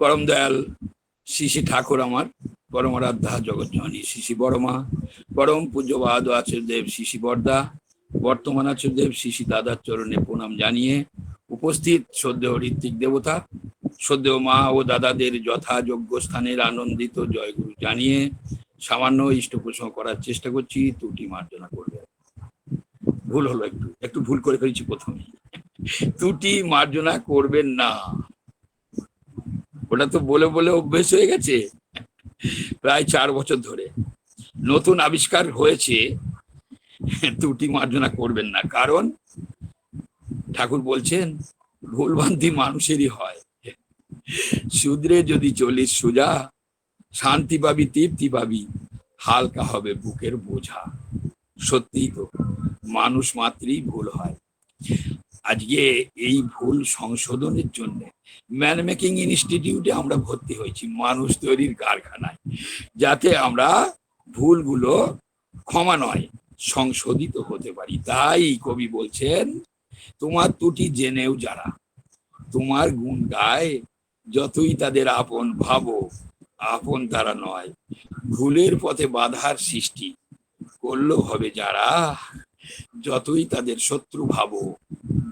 পরম দয়াল শ্রী ঠাকুর আমার, পরমারাধ্যা জগৎজননী শ্রী বড়মা, পরম পূজ্যবাদ আচার্যদেব শ্রী বর্দা বর্তমান আচার্যদেব শ্রী দাদার চরণে প্রণাম জানিয়ে উপস্থিত শ্রদ্ধেয় ঋত্বিক দেবতা, শ্রদ্ধেয় মা ও দাদাদের যথাযোগ্য স্থানের আনন্দিত জয়গুরু জানিয়ে সামান্য ইষ্ট প্রশ্ন করার চেষ্টা করছি, ত্রুটি মার্জনা করবে। ভুল হলো একটু একটু ভুল করে ফেলেছি প্রথমে ত্রুটি মার্জনা করবেন না। ওটা তো বলে বলে অভ্যেস হয়ে গেছে। প্রায় চার বছর ধরে। নতুন আবিষ্কার হয়েছে। ত্রুটি মার্জনা করবেন না। কারণ ঠাকুর বলছেন, ভুলভ্রান্তি মানুষেরই হয়। শুদ্রে যদি চলিস সোজা, শান্তি পাবি, তৃপ্তি পাবি, হালকা হবে বুকের বোঝা। সত্যি তো, মানুষ মাত্রই ভুল হয়। আজকে এই ভুল সংশোধনের জন্য ম্যান মেকিং ইনস্টিটিউটে আমরা ভর্তি হয়েছি, মানুষ তৈরির কারখানায়। যাতে আমরা ভুলগুলো ক্ষমা নয়, সংশোধিত হতে পারি। তাই কবি বলছেন, তোমার ত্রুটি জেনেও যারা, তোমার গুণ গায়, যতই তাদের আপন ভাবো, আপন তারা নয়। ভুলের পথে বাধার সৃষ্টি করলেও হবে যারা, যতই তাদের শত্রু ভাবো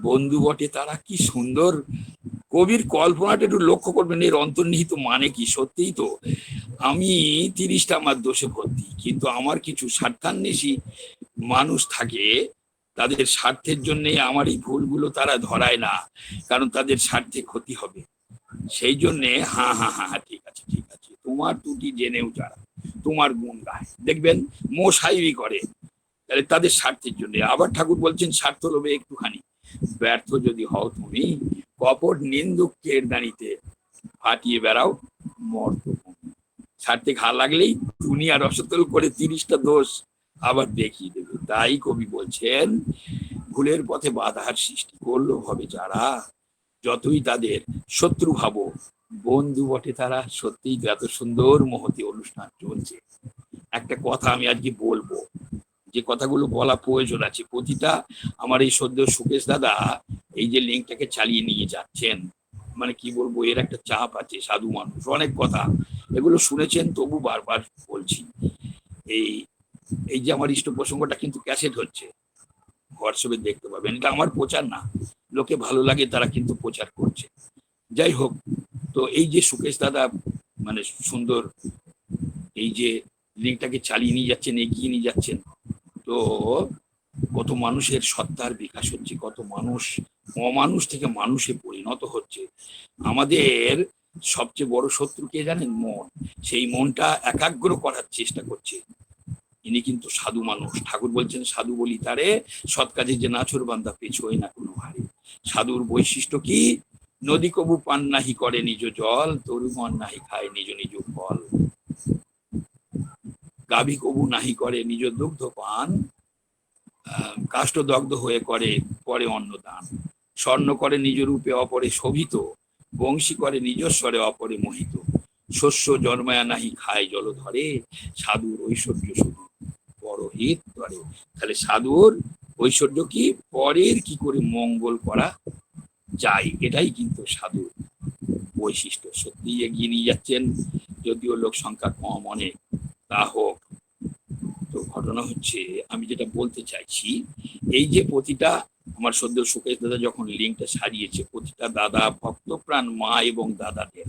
বন্ধু বটে, তারা কি সুন্দর? কবির কল্পনাটা একটু লক্ষ্য করবেন, এর অন্তর্নিহিত মানে কি? সত্যিই তো, আমি তিরিশটা আমার দোষে ভর্তি, কিন্তু আমার কিছু স্বার্থান্বেষী মানুষ থাকে, তাদের স্বার্থের জন্য আমার এই ভুলগুলো তারা ধরায় না, কারণ তাদের স্বার্থে ক্ষতি হবে। সেই জন্যে হ্যাঁ হ্যাঁ হ্যাঁ হ্যাঁ ঠিক আছে ঠিক আছে, তোমার ত্রুটি জেনেও যারা, তোমার গুণ গায়। দেখবেন মোসাইবি করে, তাহলে তাদের স্বার্থের জন্য। আবার ঠাকুর বলছেন, স্বার্থ লোভে একটুখানি। ব্যর্থ যদি হও তুমি, কপট নিন্দুকের দাঁড়িতে ফাটিয়ে বেড়াও মর্ত স্বার্থে ঘা লাগলেই দুনিয়া রসতল করে তিরিশটা দোষ আবার দেখিয়ে দেবে। তাই কবি বলছেন, ভুলের পথে বাধার সৃষ্টি করল হবে যারা। যতই তাদের শত্রু ভাবো, বন্ধু বটে তারা। সত্যিই এত সুন্দর মহতি অনুষ্ঠান চলছে। একটা কথা আমি আজকে বলব যে কথাগুলো বলা প্রয়োজন আছে। প্রতিটা আমার এই সদ্য সুকেশ দাদা এই যে লিঙ্কটাকে চালিয়ে নিয়ে যাচ্ছেন মানে কি বলব, এর একটা চাপ আছে সাধু মানুষ। অনেক কথা এগুলো শুনেছেন, তবু বারবার বলছি, এই এই যে আমার ইষ্ট প্রসঙ্গটা কিন্তু ক্যাসেট হচ্ছে। হোয়াটসঅ্যাপে দেখতে পাবেন। এটা আমার প্রচার না, লোকে ভালো লাগে তারা কিন্তু প্রচার করছে। যাই হোক, তো এই যে সুকেশ দাদা মানে সুন্দর এই যে লিঙ্কটাকে চালিয়ে নিয়ে যাচ্ছেন, এগিয়ে নিয়ে যাচ্ছেন তো কত মানুষের সত্তার বিকাশ হচ্ছে, কত মানুষ, অমানুষ থেকে মানুষে পরিণত হচ্ছে। আমাদের সবচেয়ে বড় শত্রু কে জানেন? মন। সেই মনটা একাগ্র করার চেষ্টা করছে। ইনি কিন্তু সাধু মানুষ। ঠাকুর বলছেন, সাধু বলি তারে, সৎ কাজে যে নাচর বান্দা পেছোয় না কোনো ভারী সাধুর বৈশিষ্ট্য কি? নদী কবু পান নাহি করে নিজ জল তরুমন নাহি খায় নিজ নিজ ফল। গাভী কবু নাহি করে, নিজ দুগ্ধ পান কাষ্টদগ্ধ হয়ে করে, পরে অন্নদান। স্বর্ণ করে নিজ রূপে, অপরে শোভিত। বংশী করে নিজস্বরে অপরে মোহিত। শস্য জন্মায়া নাহি, খায় জল ধরে। সাধুর ঐশ্বর্য শুধু বড় হিত ধরে। তাহলে সাধুর ঐশ্বর্য কি? পরের কি করে মঙ্গল করা যায়? এটাই কিন্তু সাধুর বৈশিষ্ট্য। সত্যি এগিয়ে নিয়ে যাচ্ছেন। যদিও লোক সংখ্যা কম অনেক, তা হোক। ঘটনা হচ্ছে, আমি যেটা বলতে চাইছি, এই যে প্রতিটা আমার সদ্য সুকেশ দাদা যখন লিঙ্কটা সারিয়েছে, প্রতিটা দাদা ভক্তপ্রাণ মা এবং দাদাদের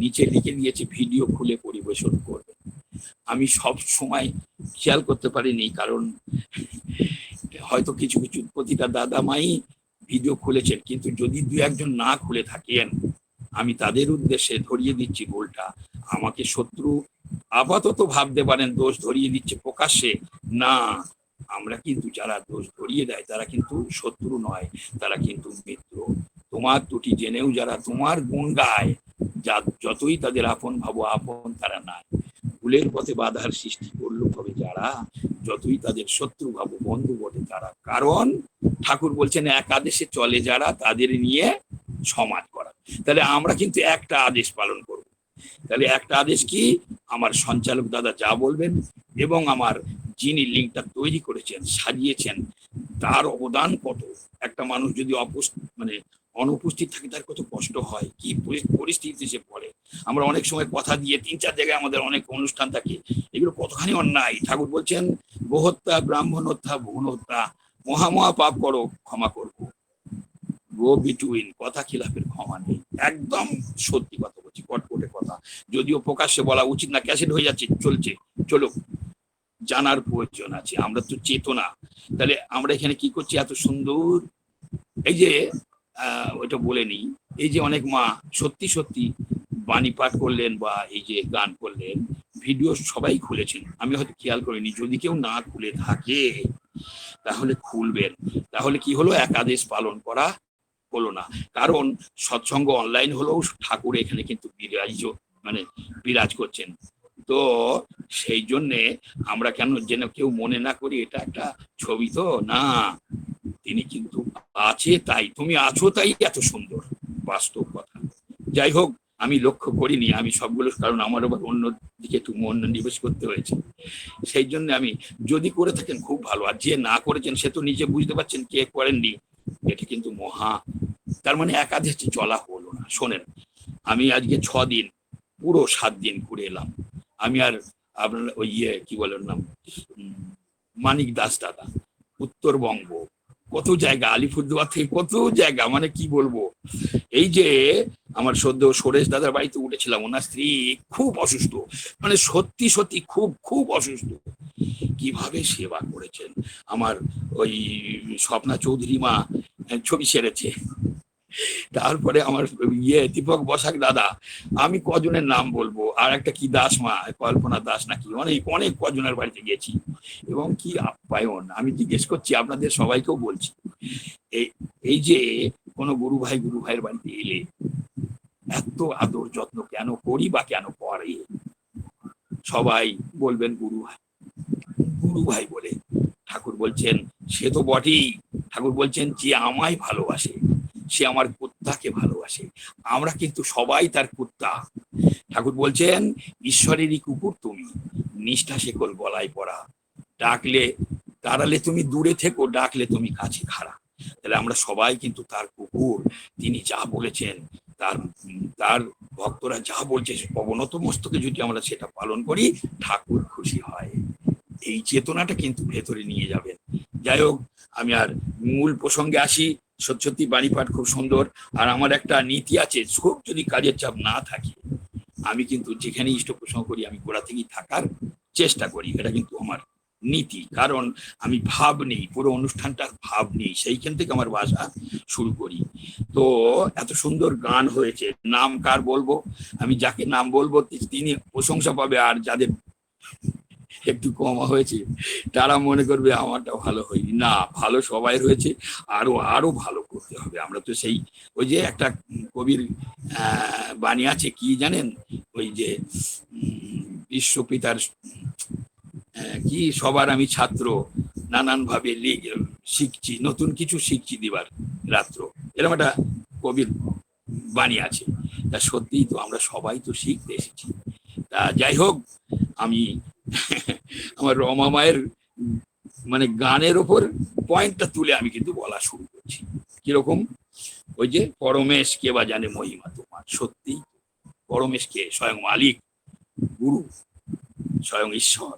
নিচে লিখে দিয়েছে, ভিডিও খুলে পরিবেশন করবে আমি সব সময় খেয়াল করতে পারিনি, কারণ হয়তো কিছু কিছু প্রতিটা দাদা মাই ভিডিও খুলেছেন, কিন্তু যদি দু একজন না খুলে থাকেন, আমি তাদের উদ্দেশ্যে ধরিয়ে দিচ্ছি গোলটা। আমাকে শত্রু আপাতত ভাবতে পারেন দোষ ধরিয়ে দিচ্ছে প্রকাশ্যে। না, আমরা কিন্তু যারা দোষ ধরিয়ে দেয়, তারা কিন্তু শত্রু নয়, তারা কিন্তু মিত্র। তোমার ত্রুটি জেনেও যারা তোমার গুণ গায়, যা যতই তাদের আপন ভাবো, আপন তারা নাই। ভুলের পথে বাধার সৃষ্টি করল তবে যারা, যতই তাদের শত্রু ভাবো, বন্ধু বটে তারা। কারণ, ঠাকুর বলছেন এক আদেশে চলে যারা, তাদের নিয়ে সমাজ করা তাহলে আমরা কিন্তু একটা আদেশ পালন করব। তাহলে একটা আদেশ কি? আমার সঞ্চালক দাদা যা বলবেন এবং আমার যিনি লিঙ্কটা তৈরি করেছেন, সাজিয়েছেন, তার অবদান কত? একটা মানুষ যদি মানে অনুপস্থিত থাকে, তার কত কষ্ট হয়? কি পরি- পরিস্থিতিতে সে পড়ে? আমরা অনেক সময় কথা দিয়ে তিন চার জায়গায় আমাদের অনেক অনুষ্ঠান থাকে। এগুলো কতখানি অন্যায়? ঠাকুর বলছেন গোহত্যা ব্রাহ্মণ হত্যা ভুবন হত্যা মহা মহা পাপ করো, ক্ষমা করব। গো বিটুইন, কথা খিলাফের ক্ষমা নেই। একদম সত্যি কথা। বলছি কটকটে কথা। যদিও প্রকাশ্যে বলা উচিত না, ক্যাসেট হয়ে যাচ্ছে, চলছে চলো জানার প্রয়োজন আছে, আমরা তো চেতনা। তাহলে আমরা এখানে কি করছি, এত সুন্দর? এই যে ওইটা বলে নিই। এই যে অনেক মা সত্যি সত্যি বাণী পাঠ করলেন বা এই যে গান করলেন, ভিডিও সবাই খুলেছেন। আমি হয়তো খেয়াল করিনি, যদি কেউ না খুলে থাকে, তাহলে খুলবেন। তাহলে কি হলো? একাদেশ পালন করা হলো না। কারণ সৎসঙ্গ অনলাইন হলেও ঠাকুর এখানে কিন্তু বিরাজ মানে বিরাজ করছেন। তো সেই জন্যে আমরা কেন যেন কেউ মনে না করি এটা একটা ছবি তো? না, তিনি কিন্তু আছে তাই, তুমি আছো তাই এত সুন্দর, বাস্তব কথা। যাই হোক, আমি লক্ষ্য করিনি, আমি সবগুলো, কারণ আমার আবার অন্য দিকে একটু মন নিবেশ করতে হয়েছে। সেই জন্য আমি যদি করে থাকেন, খুব ভালো। আর যে না করেছেন, সে তো নিজে বুঝতে পারছেন কে করেননি। এটা কিন্তু মহা। তার মানে একাদেশ চলা হলো না। শোনেন, আমি আজকে ছ দিন, পুরো সাত দিন ঘুরে এলাম। আমি আর আপনার ওই ইয়ে কি বলেন নাম? মানিক দাস দাদা, উত্তরবঙ্গ। কত জায়গা, আলিপুরদুয়ার থেকে কত জায়গা মানে কি বলব? এই যে আমার সদ্য সুরেশ দাদার বাড়িতে উঠেছিলাম, ওনার স্ত্রী খুব অসুস্থ। মানে সত্যি সত্যি খুব খুব অসুস্থ। কীভাবে সেবা করেছেন? আমার ওই স্বপ্না চৌধুরী মা ছবি সেরেছে তারপরে আমার ইয়ে দীপক বসাক দাদা, আমি কজনের নাম বলব? আর একটা কি দাস মা? কল্পনা দাস নাকি? অনেক অনেক কজনের বাড়িতে গেছি। এবং কি আপ্যায়ন? আমি জিজ্ঞেস করছি, আপনাদের সবাইকেও বলছি। এই এই যে কোনো গুরু ভাই, গুরু ভাইয়ের বাড়িতে এলে এত আদর যত্ন কেন করি বা কেন করে? সবাই বলবেন গুরু ভাই। গুরু ভাই বলে। ঠাকুর বলছেন, সে তো বটেই। ঠাকুর বলছেন, যে আমায় ভালোবাসে, সে আমার কুত্তাকে ভালোবাসে। আমরা কিন্তু সবাই তার কুত্তা। ঠাকুর বলছেন, ঈশ্বরেরই কুকুর তুমি, নিষ্ঠা শেকল গলায় পড়া ডাকলে তাড়ালে তুমি দূরে থেকো, ডাকলে তুমি কাছে খাড়া। তাহলে আমরা সবাই কিন্তু তার কুকুর। তিনি যা বলেছেন, তার তার ভক্তরা যা বলছে, অবনত মস্তকে যদি আমরা সেটা পালন করি, ঠাকুর খুশি হয়। এই চেতনাটা কিন্তু ভেতরে নিয়ে যাবেন। যাই হোক, আমি আর মূল প্রসঙ্গে আসি। সত্যি বাণী পাঠ খুব সুন্দর। আর আমার একটা নীতি আছে, খুব যদি কাজের চাপ না থাকে, আমি কিন্তু যেখানে ইষ্ট প্রসঙ্গ করি, আমি গোড়া থেকেই থাকার চেষ্টা করি। এটা কিন্তু আমার নীতি। কারণ আমি ভাব নেই, পুরো অনুষ্ঠানটা ভাব নেই। সেইখান থেকে আমার ভাষা শুরু করি। তো এত সুন্দর গান হয়েছে। নাম কার বলব? আমি যাকে নাম বলব, তিনি প্রশংসা পাবে। আর যাদের একটু কম হয়েছে। তারা মনে করবে আমারটা ভালো হয়নি। না, ভালো সবাই হয়েছে। আরও আরও ভালো করতে হবে। আমরা তো সেই, ওই যে একটা কবির বাণী আছে, কি জানেন? ওই যে বিশ্বপিতার কি? সবার আমি ছাত্র নানান ভাবে শিখছি, নতুন কিছু শিখছি দিবার রাত্র। এরকম একটা কবির বাণী আছে। তা সত্যিই তো আমরা সবাই তো শিখতে এসেছি। তা যাই হোক, আমি আমার রমা মায়ের মানে গানের ওপর পয়েন্টটা তুলে আমি কিন্তু বলা শুরু করছি। কীরকম? ওই যে পরমেশ কে বা জানে মহিমা তোমার? সত্যি পরমেশ কে? স্বয়ং মালিক, গুরু, স্বয়ং ঈশ্বর।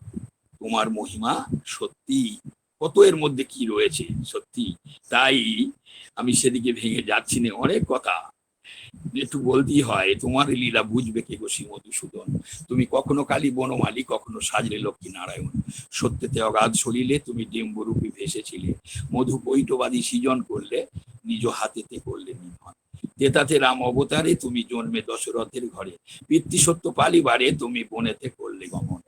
তোমার মহিমা সত্যি কত এর মধ্যে কি রয়েছে? সত্যি তাই আমি সেদিকে ভেঙে যাচ্ছি না অনেক কথা। একটু বলতেই হয়, তোমার লীলা বুঝবে কে গো শ্রী মধুসূদন? তুমি কখনো কালী বনমালী, কখনো সাজলে লক্ষ্মী নারায়ণ। সত্যতে অগাধ সলিলে তুমি ডিম্বরূপী ভেসেছিলে। মধু কৈটবাদী সৃজন করলে, নিজ হাতেতে করলে নিধন। তেতাতে রাম অবতারে তুমি জন্মে দশরথের ঘরে। পিতৃসত্য পালিবারে তুমি বনেতে করলে গমন।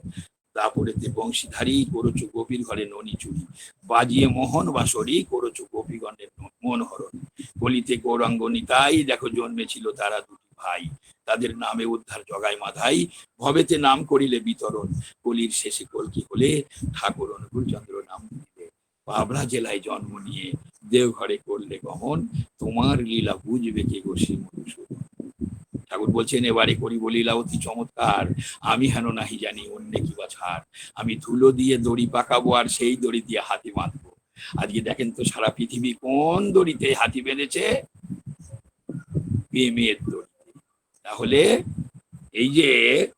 তারপরেতে বংশীধারী করেছ গোপীর ঘরে ননি চুরি। বাজিয়ে মোহন বাসরি করেছ গোপীগণের মন হরণ কলিতে গৌরাঙ্গ নিতাই দেখো জন্মেছিল তারা দুটি ভাই। তাদের নামে উদ্ধার জগায় মাধাই, ভবেতে নাম করিলে বিতরণ। কলির শেষে কলকি হলে? ঠাকুর অনুকূল চন্দ্র নাম দিলে। পাবনা জেলায় জন্ম নিয়ে দেওঘরে করলে গমন। তোমার লীলা বুঝবে কে গো মধুসূদন। ঠাকুর বলছেন, এবারে করি বলিলা অতি চমৎকার। আমি হেন নাহি জানি অন্যে কি বা ছাড়। আমি ধুলো দিয়ে দড়ি পাকাবো আর সেই দড়ি দিয়ে হাতে বাঁধবো। আজকে দেখেন তো সারা পৃথিবী কোন দড়িতে হাতি বেঁধেছে? প্রেমের দড়িতে। তাহলে এই যে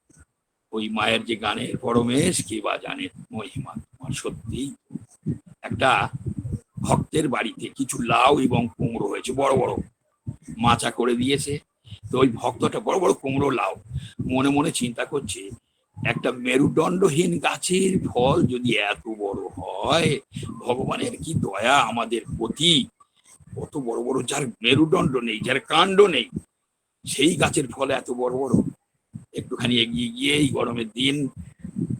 ওই মায়ের যে গানের পরমেশ, কে বা জানে মহিমা? তোমার সত্যি? একটা ভক্তের বাড়িতে কিছু লাউ এবং কুমড়ো হয়েছে, বড় বড়। মাচা করে দিয়েছে। তো ওই ভক্তটা বড় বড় কুমড়ো লাউ। মনে মনে চিন্তা করছে একটা মেরুদণ্ডহীন গাছের ফল যদি এত বড় হয়, ভগবানের কি দয়া আমাদের প্রতি? কত বড় বড় যার মেরুদণ্ড নেই, যার কাণ্ড নেই, সেই গাছের ফল এত বড় বড়? একটুখানি এগিয়ে গিয়ে এই গরমের দিন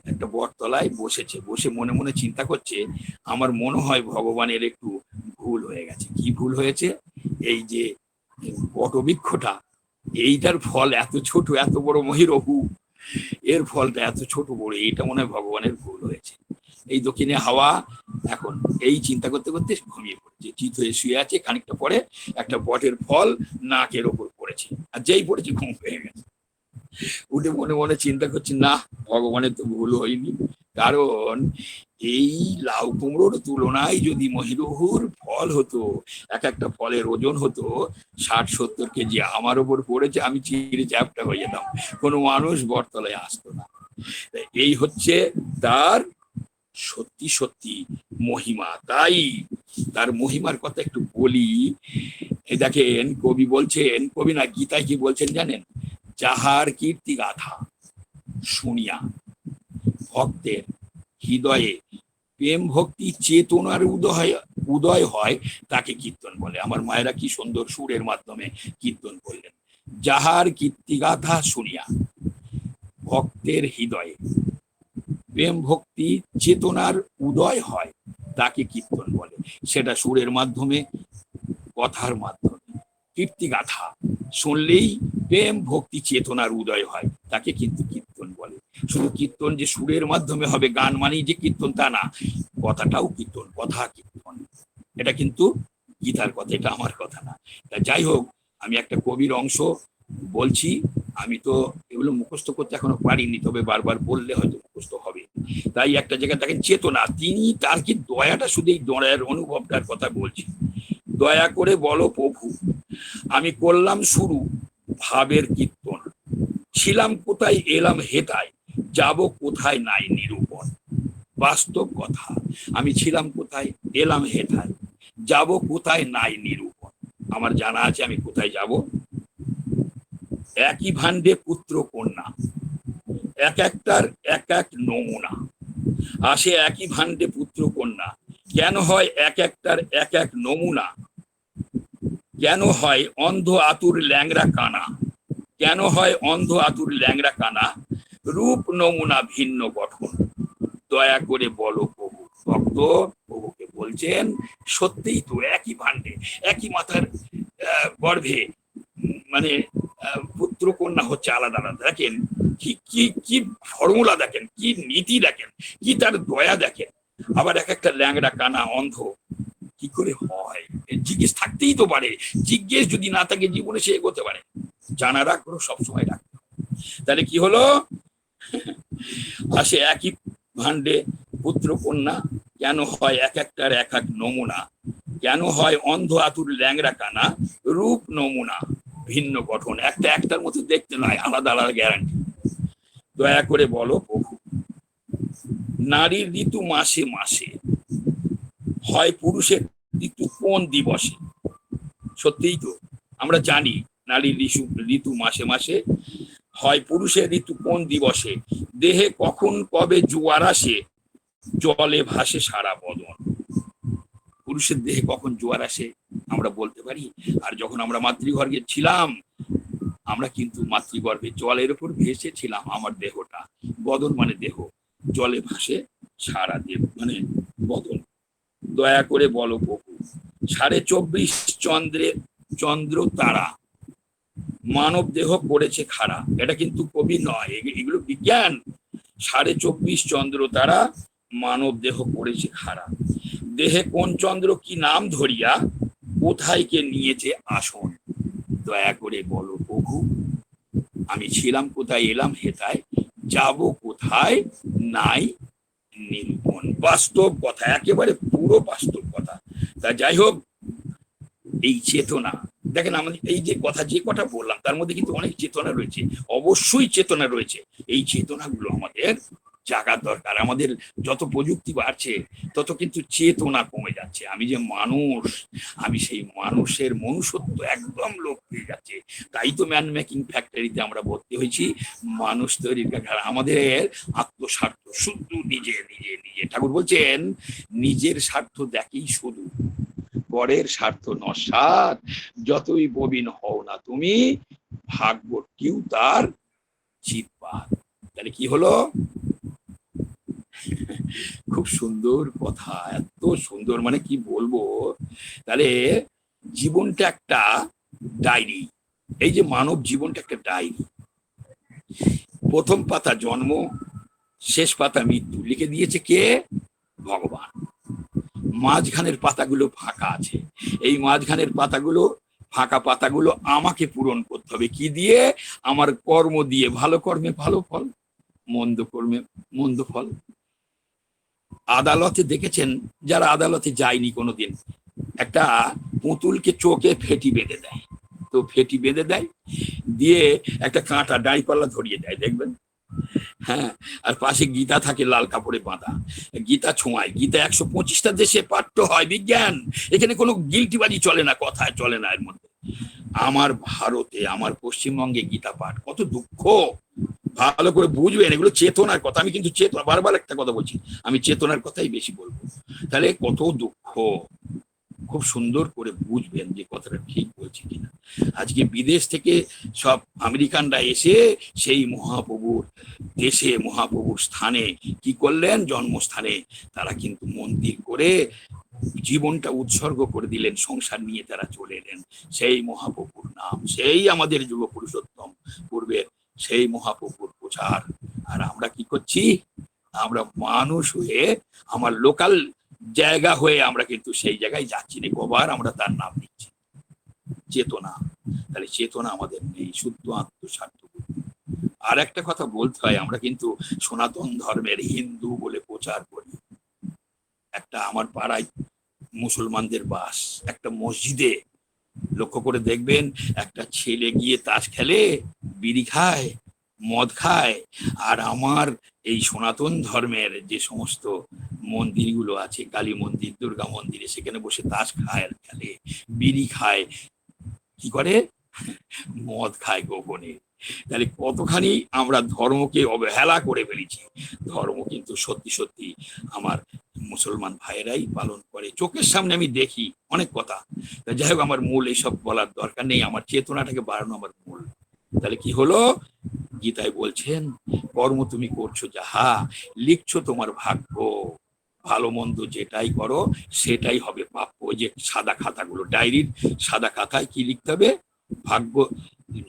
একটা বটতলায় বসেছে, বসে মনে মনে চিন্তা করছে, আমার মনে হয় ভগবানের একটু ভুল হয়ে গেছে। কি ভুল হয়েছে? এই যে বটবৃক্ষটা, এইটার ফল এত ছোট, এত বড় মহিরহু এর ফলটা এত ছোট বড়, এইটা মনে হয় ভগবানের ভুল হয়েছে। এই দক্ষিণে হাওয়া, এখন এই চিন্তা করতে করতে ঘুমিয়ে পড়েছে। চিত হয়ে শুয়ে আছে, খানিকটা পরে একটা বটের ফল নাকের ওপর পড়েছে। আর যেই পড়েছে, ঘুম পেয়ে গেছে। উঠে মনে মনে চিন্তা করছে, না, ভগবানের তো ভুল হয়নি। কারণ এই লাউ কুমড়োর তুলনায় যদি মহিরুহুর ফল হতো, এক একটা ফলের ওজন হতো ষাট, সত্তর কেজি, আমার ওপর পড়েছে, আমি চিড়ে চ্যাপটা হয়ে যেতাম। কোনো মানুষ বটতলায় আসতো না। এই হচ্ছে তার সত্যি সত্যি মহিমা। তাই তার মহিমার কথা একটু বলি। দেখেন, কবি বলছেন, কবি না, গীতায় কি বলছেন জানেন? যাহার কীর্তি গাথা শুনিয়া ভক্তের হৃদয়ে প্রেম ভক্তি চেতনার উদয় উদয় হয়, তাকে কীর্তন বলে। আমার মায়েরা কি সুন্দর সুরের মাধ্যমে কীর্তন করলেন। যাহার কীর্তিগাথা শুনিয়া ভক্তের হৃদয়ে প্রেম ভক্তি চেতনার উদয় হয়, তাকে কীর্তন বলে। সেটা সুরের মাধ্যমে, কথার মাধ্যমে। কীর্তিগাথা শুনলেই প্রেম ভক্তি চেতনার উদয় হয়, তাকে কিন্তু শুধু কীর্তন যে সুরের মাধ্যমে হবে, গান মানেই যে কীর্তন তা না, কথাটাও কীর্তন, কথা কীর্তন। এটা কিন্তু গীতার কথা, এটা আমার কথা না। তা যাই হোক, আমি একটা কবির অংশ বলছি, আমি তো এগুলো মুখস্থ করতে এখনও পারিনি, তবে বারবার বললে হয়তো মুখস্থ হবে। তাই একটা জায়গায় দেখেন, চেতনা, তিনি তার কি দয়াটা শুধু এই দয়ার অনুভবটার কথা বলছি। দয়া করে বলো প্রভু, আমি করলাম শুরু ভাবের কীর্তন, ছিলাম কোথায়, এলাম হেতায়। যাব কোথায় নাই নিরূপণ। বাস্তব কথা, আমি ছিলাম কোথায়? এলাম হেথায়। যাব কোথায় নাই নিরূপণ। আমার জানা আছে আমি কোথায় যাব? একই ভান্ডে পুত্র কন্যা। এক একটার এক এক নমুনা। আসে একই ভান্ডে পুত্র কন্যা। কেন হয় এক একটার এক এক নমুনা? কেন হয় অন্ধ আতুর ল্যাংরা কানা? কেন হয় অন্ধ আতুর ল্যাংরা কানা? রূপ নমুনা ভিন্ন গঠন। দয়া করে বলো প্রভু, ভক্ত প্রভুকে বলছেন, সত্যিই তো একই ভান্ডে একই মাথার গর্ভে মানে পুত্র কন্যা হচ্ছে আলাদা আলাদা। দেখেন, কি কি কি ফর্মুলা দেখেন, কি নীতি দেখেন, কি তার দয়া দেখেন। আবার এক একটা ল্যাংড়া কানা অন্ধ, কি করে হয়? জিজ্ঞেস থাকতেই তো পারে, জিজ্ঞেস যদি না থাকে, জীবনে সে এগোতে পারে। জানার আগ্রহ সবসময় রাখতে। তাহলে কি হলো? আসে একই ভান্ডে পুত্র কন্যা, কেন হয় এক একটার এক এক নমুনা? কেন হয় অন্ধ আতুর ল্যাংরা কানা? রূপ নমুনা, ভিন্ন গঠন, একটা একটার মতো দেখতে নয়, আলাদা আলাদা গ্যারান্টি দয়া করে বলো প্রভু, নারীর ঋতু মাসে মাসে, হয় পুরুষের ঋতু কোন দিবসে? সত্যিই তো, আমরা জানি নারীর ঋতু ঋতু মাসে মাসে হয় পুরুষের ঋতু কোন দিবসে? দেহে কখন কবে জোয়ার আসে? জলে ভাসে সারা বদন। পুরুষের দেহে কখন জোয়ার আসে আমরা বলতে পারি? আর যখন আমরা মাতৃগর্ভে ছিলাম, আমরা কিন্তু মাতৃগর্ভে জলের উপর ভেসে ছিলাম আমার দেহটা। বদন মানে দেহ। জলে ভাসে সারা দেহ মানে বদন। দয়া করে বলো প্রভু, সাড়ে চব্বিশ চন্দ্রের চন্দ্র তারা মানব দেহ করেছে খাড়া। এটা কিন্তু কবি নয় এগুলো বিজ্ঞান। সাড়ে চব্বিশ চন্দ্র তারা মানব দেহ করেছে খাড়া। দেহে কোন চন্দ্র কি নাম ধরিয়া কোথায় কে নিয়েছে আসন? দয়া করে বলো প্রভু, আমি ছিলাম কোথায়, এলাম হেতায় যাব কোথায়, নাই নিরূপণ বাস্তব কথা, একেবারে পুরো বাস্তব কথা। তা যাই হোক, এই চেতনা দেখেন আমাদের এই যে কথা যে কথা বললাম, তার মধ্যে কিন্তু অনেক চেতনা রয়েছে। অবশ্যই চেতনা রয়েছে। এই চেতনাগুলো আমাদের জাগার দরকার। আমাদের যত প্রযুক্তি বাড়ছে, তত কিন্তু চেতনা কমে যাচ্ছে। আমি যে মানুষ, আমি সেই মানুষের মনুষ্যত্ব একদম লোপ পেয়ে যাচ্ছে। তাই তো ম্যান মেকিং ফ্যাক্টরিতে আমরা ভর্তি হয়েছি। মানুষ তৈরির কারখানা। আমাদের আত্মস্বার্থ শুধু নিজে নিজে নিজে ঠাকুর বলছেন, নিজের স্বার্থ দেখেই শুধু। পরের স্বার্থ নস্বাত। যতই ববিন হও না তুমি ভাগ্যটিও তার চিৎপাত। তাহলে কি হলো? খুব সুন্দর কথা, এত সুন্দর মানে কি বলব? তাহলে জীবনটা একটা ডায়েরি। এই যে মানব জীবনটা একটা ডায়েরি। প্রথম পাতা জন্ম, শেষ পাতা মৃত্যু। লিখে দিয়েছে কে? ভগবান। মাঝখানের পাতাগুলো ফাঁকা আছে। এই মাঝখানের পাতাগুলো, ফাঁকা পাতাগুলো আমাকে পূরণ করতে হবে। কি দিয়ে? আমার কর্ম দিয়ে। ভালো কর্মে ভালো ফল, মন্দ কর্মে মন্দ ফল। আদালতে দেখেছেন, যারা আদালতে যায়নি কোনোদিন, একটা পুতুলকে চোখে ফেটি বেঁধে দেয়। তো ফেটি বেঁধে দেয়, দিয়ে একটা কাঁটা ডাঁড়িপাল্লা ধরিয়ে দেয়, দেখবেন? হ্যাঁ আর পাশে গীতা থাকে লাল কাপড়ে বাঁধা। গীতা ছোঁয়ায়। গীতা একশো পঁচিশটা দেশে পাঠ্য হয় বিজ্ঞান। এখানে কোনো গিলটিবাজি চলে না, কথায় চলে না এর মধ্যে। আমার ভারতে, আমার পশ্চিমবঙ্গে গীতা পাঠ কত দুঃখ। ভালো করে বুঝবেন, এগুলো চেতনার কথা। আমি কিন্তু চেতনা, বারবার একটা কথা বলছি, আমি চেতনার কথাই বেশি বলব। তাহলে কত দুঃখ। খুব সুন্দর করে বুঝবেন যে কথাটা ঠিক বলছি কিনা। আজকে বিদেশ থেকে সব আমেরিকানরা এসে সেই মহাপ্রভুর দেশে, মহাপ্রভুর স্থানে কি করলেন? জন্মস্থানে তারা কিন্তু মন্দির করে জীবনটা উৎসর্গ করে দিলেন, সংসার নিয়ে তারা চলে এলেন। সেই মহাপ্রভুর নাম, সেই আমাদের যুব পুরুষোত্তম পূর্বের সেই মহাপ্রভুর প্রচার। আর আমরা কি করছি? আমরা মানুষ হয়ে আমার লোকাল জায়গা হয়ে আমরা কিন্তু সেই জায়গায় যাচ্ছি কবার আমরা তার নাম নিচ্ছি। চেতনা। তাহলে চেতনা আমাদের নেই, শুদ্ধ আত্মস্বার্থ আর একটা কথা বলতে হয়, আমরা কিন্তু সনাতন ধর্মের হিন্দু বলে প্রচার করি। একটা আমার পাড়ায় মুসলমানদের বাস, একটা মসজিদে। লক্ষ্য করে দেখবেন, একটা ছেলে গিয়ে তাস খেলে, বিড়ি খায়, মদ খায়, আর আমার এই সনাতন ধর্মের যে সমস্ত মন্দিরগুলো আছে, কালী মন্দির, দুর্গা মন্দিরে, সেখানে বসে তাস খায়, খেলে, বিড়ি খায়, কি করে? মদ খায় গোপনে। তাহলে কতখানি আমরা ধর্মকে অবহেলা করে ফেলেছি। ধর্ম কিন্তু সত্যি সত্যি আমার মুসলমান ভাইয়েরাই পালন করে। চোখের সামনে আমি দেখি অনেক কথা। যাই হোক, আমার মূল এইসব বলার দরকার নেই। আমার চেতনাটাকে বাড়ানো আমার মূল। তাহলে কি হলো? গীতায় বলছেন কর্ম তুমি করছ যাহা, লিখছো তোমার ভাগ্য। ভালো মন্দ যেটাই করো, সেটাই হবে প্রাপ্য। ওই যে সাদা খাতাগুলো, ডায়েরির সাদা খাতায় কি লিখতে হবে? ভাগ্য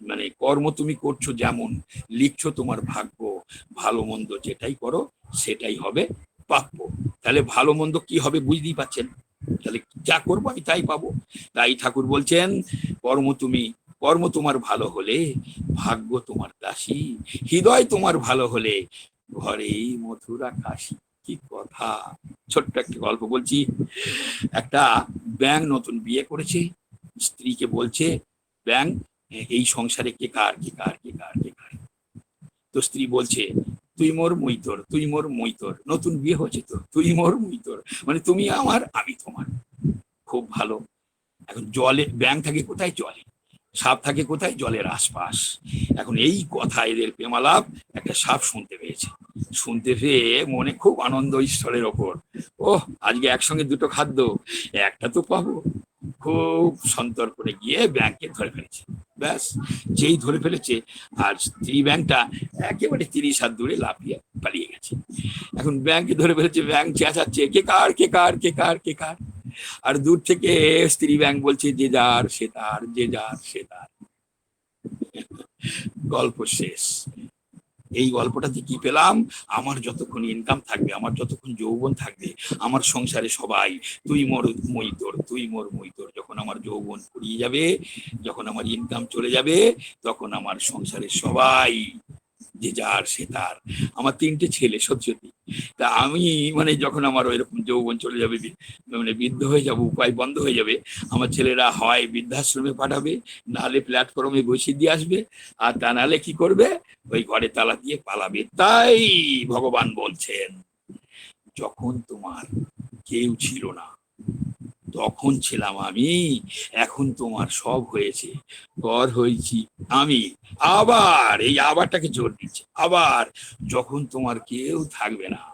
মানে কর্ম তুমি করছ যেমন, লিখছো তোমার ভাগ্য। ভালো মন্দ যেটাই করো, সেটাই হবে প্রাপ্য। তাহলে ভালো মন্দ কি হবে বুঝতেই পাচ্ছেন তাহলে যা করব আমি তাই পাবো। তাই ঠাকুর বলছেন কর্ম তুমি কর্ম তোমার ভালো হলে, ভাগ্য তোমার দাসী, হৃদয় তোমার ভালো হলে, ঘরেই মথুরা কাশি কি কথা? ছোট্ট একটা গল্প বলছি। একটা ব্যাং নতুন বিয়ে করেছে, স্ত্রীকে বলছে ব্যাং এই সংসারে কে কার কে কার কে কার কে কার? তো স্ত্রী বলছে, তুই মোর মুইতর তুই মোর মুইতর নতুন বিয়ে হয়েছে তো তুই মোর মুইতর মানে তুমি আমার, আমি তোমার। খুব ভালো। এখন জলে ব্যাংক থাকে কোথায়? জলে। সাপ থাকে কোথায়? জলের আশপাশ। এখন এই কথা এদের প্রেমালাপ একটা সাপ শুনতে পেয়েছে। শুনতে পেয়ে মনে খুব আনন্দ ঈশ্বরের ওপর। ও আজকে একসঙ্গে দুটো খাদ্য, একটা তো পাবো। খুব সন্তর করে গিয়ে ব্যাংকে ধরে ফেলেছে। ব্যাস, যেই ধরে ফেলেছে, আর স্ত্রী ব্যাংকটা একেবারে তিরিশ হাত দূরে লাফিয়ে পালিয়ে গেছে। এখন ব্যাংকে ধরে ফেলেছে, ব্যাংক চেঁচাচ্ছে, কে কার কে কার কে কার কে কার? আর দূর থেকে স্ত্রী ব্যাংক বলছে, যে যার, সে তার, যে যার, সে তার। গল্প শেষ। এই গল্পটাতে কি পেলাম? আমার যতক্ষণ ইনকাম থাকবে, আমার যতক্ষণ যৌবন থাকবে, আমার সংসারে সবাই, তুই মোর মই তোর তুই মোর মই তোর যখন আমার যৌবন ফুরিয়ে যাবে, যখন আমার ইনকাম চলে যাবে, তখন আমার সংসারে সবাই যে যার সে তার। আমার তিনটে ছেলে সত্যি তা আমি মানে যখন আমার ওইরকম যৌবন চলে যাবে মানে বৃদ্ধ হয়ে যাব, উপায় বন্ধ হয়ে যাবে, আমার ছেলেরা হয় বৃদ্ধাশ্রমে পাঠাবে নাহলে প্ল্যাটফর্মে বসিয়ে দিয়ে আসবে, আর তা নাহলে কি করবে? ওই ঘরে তালা দিয়ে পালাবে। তাই ভগবান বলছেন, যখন তোমার কেউ ছিল না তখন ছিলাম আমি, এখন তোমার সব হয়েছে। পর হয়েছি আমি। আবার এই আবারটাকে জোর দিচ্ছে। আবার যখন তোমার কেউ থাকবে না,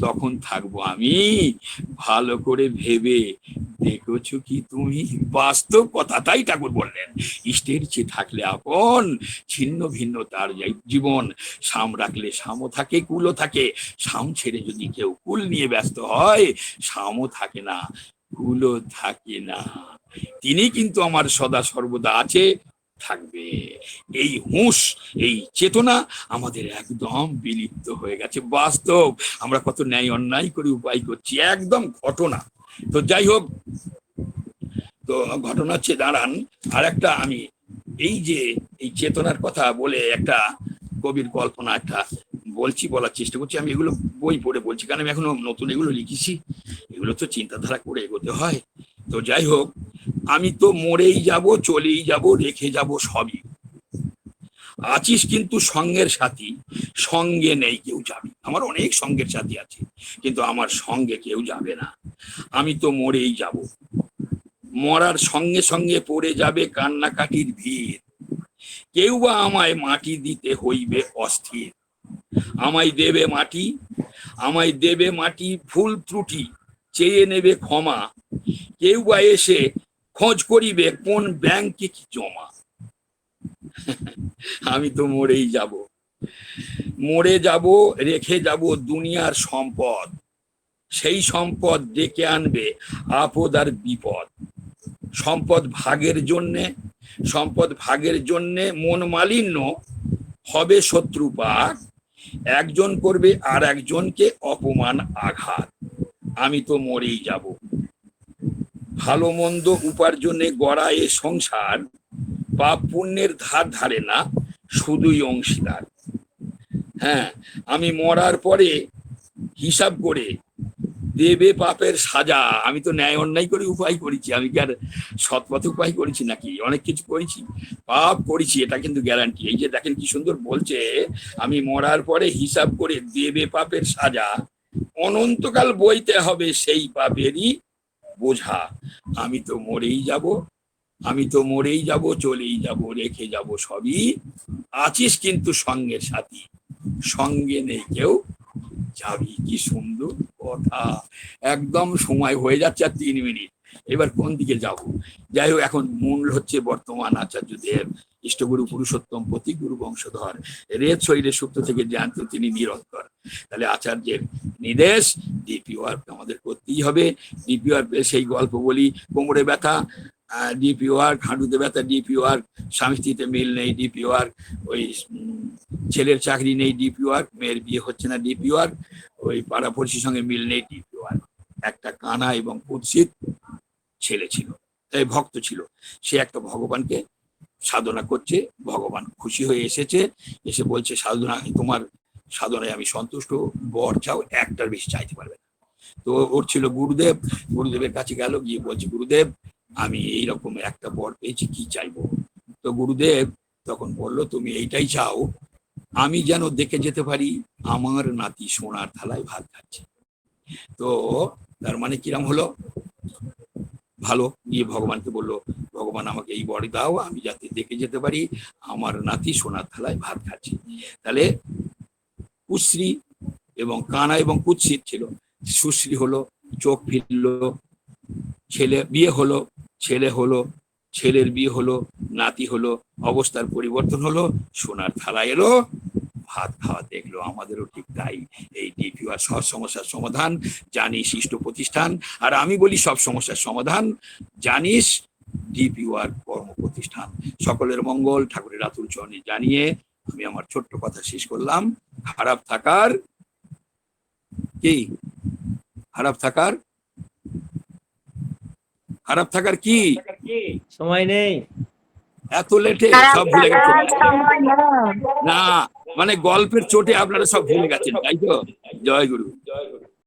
তখন থাকব আমি। ভালো করে ভেবে দেখেছ কি তুমি? বাস্তব কথাটাই ঠাকুর বললেন। ইষ্টের চেয়ে থাকলে আপন, ছিন্ন ভিন্ন তার জীবন। সাম রাখলে সামও থাকে, কুলও থাকে। সাম ছেড়ে যদি কেউ কুল নিয়ে ব্যস্ত হয়, সামও থাকে না। কুলও থাকে না। তিনি কিন্তু আমার সদা সর্বদা আছে, থাকবে। এই হুঁশ, এই চেতনা আমাদের একদম বিলুপ্ত হয়ে গেছে। বাস্তব, আমরা কত ন্যায় অন্যায় করে উপায় করছি, একদম ঘটনা। তো যাই হোক, তো ঘটনা হচ্ছে, দাঁড়ান আর একটা আমি এই যে, এই চেতনার কথা বলে একটা কবির কল্পনা একটা বলছি, বলার চেষ্টা করছি। আমি এগুলো বই পড়ে বলছি, কারণ আমি এখনও নতুন এগুলো লিখেছি। এগুলো তো চিন্তাধারা করে এগোতে হয়। তো যাই হোক, আমি তো মরেই যাব, চলেই যাব, রেখে যাব সবই। আছিস কিন্তু সঙ্গের সাথী, সঙ্গে নেই কেউ যাবে। আমার অনেক সঙ্গের সাথী আছে, কিন্তু আমার সঙ্গে কেউ যাবে না। আমি তো মরেই যাব। মরার সঙ্গে সঙ্গে পড়ে যাবে কান্নাকাটির ভিড়। কেউ বা আমায় মাটি দিতে হইবে অস্থির। আমায় দেবে মাটি, আমায় দেবে মাটি ভুল ত্রুটি। চেয়ে নেবে ক্ষমা। কেউ বা এসে খোঁজ করিবে কোন ব্যাংকে কি জমা। আমি তো মরেই যাব। মরে যাব, রেখে যাব দুনিয়ার সম্পদ। সেই সম্পদ ডেকে আনবে আপদ আর বিপদ। সম্পদ ভাগের জন্যে, সম্পদ ভাগের জন্যে মন মালিন্য হবে শত্রুপাক একজন করবে আর একজনকে অপমান আঘাত। আমি তো মরেই যাব। ভালো মন্দ উপার্জনে গড়া এ সংসার, পাপ পুণ্যের ধার ধারে না, শুধুই অংশীদার। হ্যাঁ আমি মরার পরে হিসাব করে দেবে পাপের সাজা। আমি তো ন্যায় অন্যায় করে উপায় করেছি। আমি কি আর সৎপথে উপায় করেছি নাকি? অনেক কিছু করেছি, পাপ করেছি, এটা কিন্তু গ্যারান্টি এই যে দেখেন কি সুন্দর বলছে, আমি মরার পরে হিসাব করে দেবে পাপের সাজা অনন্তকাল বইতে হবে সেই পাপেরই বোঝা। আমি তো মরেই যাব, আমি তো মরেই যাব, চলেই যাব, রেখে যাব সবই। আছিস কিন্তু সঙ্গে সাথী, সঙ্গে নেই কেউ। যাবি কি সুন্দর কথা। একদম সময় হয়ে যাচ্ছে আর তিন মিনিট। এবার কোন দিকে যাব? যাই হোক, এখন মূল হচ্ছে বর্তমান আচার্য দেব, ইষ্টগুরু পুরুষোত্তম প্রতি গুরু বংশধর রেত শরীরে সুপ্ত থেকে জ্ঞান তো তিনি নিরন্তর। তাহলে আচার্যের নির্দেশ ডিপি ওয়ার্ক আমাদের করতেই হবে। ডিপি ওয়ার্ক সেই গল্প বলি, কোমরে ব্যথা ডিপি ওয়ার্ক হাঁটুতে ব্যথা ডিপি ওয়ার্ক স্বামী স্ত্রীতে মিল নেই ডিপি ওয়ার্ক ওই ছেলের চাকরি নেই ডিপি ওয়ার্ক মেয়ের বিয়ে হচ্ছে না ডিপি ওয়ার্ক ওই পাড়াপড়শির সঙ্গে মিল নেই ডিপি ওয়ার্ক একটা কানা এবং কুৎসিত ছেলে ছিল এই ভক্ত ছিল। সে একটা ভগবানকে সাধনা করছে, ভগবান খুশি হয়ে এসেছে, এসে বলছে, সাধনা, তোমার সাধনায় আমি সন্তুষ্ট, বর চাও, একটার বেশি চাইতে পারবে না। তো ওর ছিল গুরুদেব, গুরুদেবের কাছে গেল, গিয়ে বলছে, গুরুদেব, আমি এইরকম একটা বর পেয়েছি, কি চাইব? তো গুরুদেব তখন বলল, তুমি এইটাই চাও, আমি যেন দেখে যেতে পারি, আমার নাতি সোনার থালায় ভাত খাচ্ছে। তো তার মানে কিরম হলো? ভালো। গিয়ে ভগবানকে বলল, ভগবান, আমাকে এই বড়ি দাও, আমি যাতে দেখে যেতে পারি, আমার নাতি সোনার থালায় ভাত খাচ্ছে। তাহলে কুশ্রী এবং কানা এবং কুৎসিত ছিল। সুশ্রী হলো, চোখ ফিরলো, ছেলে বিয়ে হলো, ছেলে হলো, ছেলের বিয়ে হলো, নাতি হলো, অবস্থার পরিবর্তন হলো, সোনার থালা এলো ভাত খাওয়া দেখল, আমাদেরও ঠিক তাই। এই ডিপিআর সব সমস্যার সমাধান, জানিস ইষ্ট প্রতিষ্ঠান। আর আমি বলি সব সমস্যার সমাধান, জানিস ডিপিআর কর্ম প্রতিষ্ঠান সকলের মঙ্গল, ঠাকুরের আতুর চরণে জানিয়ে আমি আমার ছোট্ট কথা শেষ করলাম। খারাপ থাকার কি? খারাপ থাকার? খারাপ থাকার কি? সময় নেই। এত লেটে সব ভুলে গেছেন না মানে গল্পের চোটে আপনারা সব ভুলে গেছেন তাই তো? জয় গুরু।